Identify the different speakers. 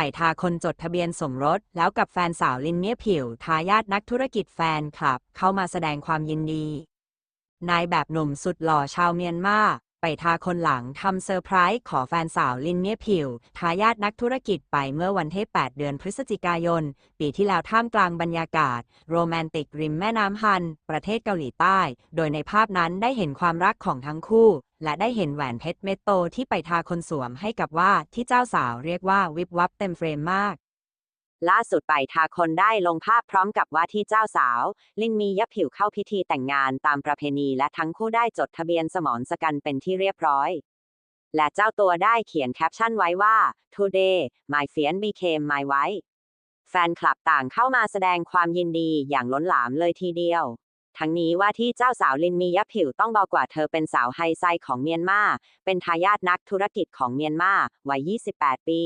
Speaker 1: ไปทาคนจดทะเบียนสมรส แล้วกับแฟนสาวลินเมียผิว ทายาทนักธุรกิจแฟนคลับ เข้ามาแสดงความยินดี นายแบบหนุ่มสุดหล่อชาวเมียนมา ไปทาคนหลังทำเซอร์ไพรส์ขอแฟนสาวลินเมียผิว ทายาทนักธุรกิจไปเมื่อวันที่ 8 เดือนพฤศจิกายน ปีที่แล้วท่ามกลางบรรยากาศ โรแมนติกริมแม่น้ำฮัน ประเทศเกาหลีใต้ โดยในภาพนั้นได้เห็นความรักของทั้งคู่ และได้เห็นแหวนเพชรเม็ดโตที่ไปทาคนสวมให้กับว่าที่เจ้าสาวเรียกว่าวิบวับเต็มเฟรมมาก
Speaker 2: ล่าสุดไปทาคนได้ลงภาพพร้อมกับว่าที่เจ้าสาว ลินมียะผิวเข้าพิธีแต่งงานตามประเพณีและทั้งคู่ได้จดทะเบียนสมรสกันเป็นที่เรียบร้อย และเจ้าตัวได้เขียนแคปชั่นไว้ว่า today my fiance became my wife แฟนคลับต่างเข้ามาแสดงความยินดีอย่างล้นหลามเลยทีเดียว ทั้งนี้ว่าที่เจ้าสาวลินมียะผิวต้องบอกว่าเธอเป็นสาวไฮไซของเมียนมา เป็นทายาทนักธุรกิจของเมียนมาวัย 28 ปี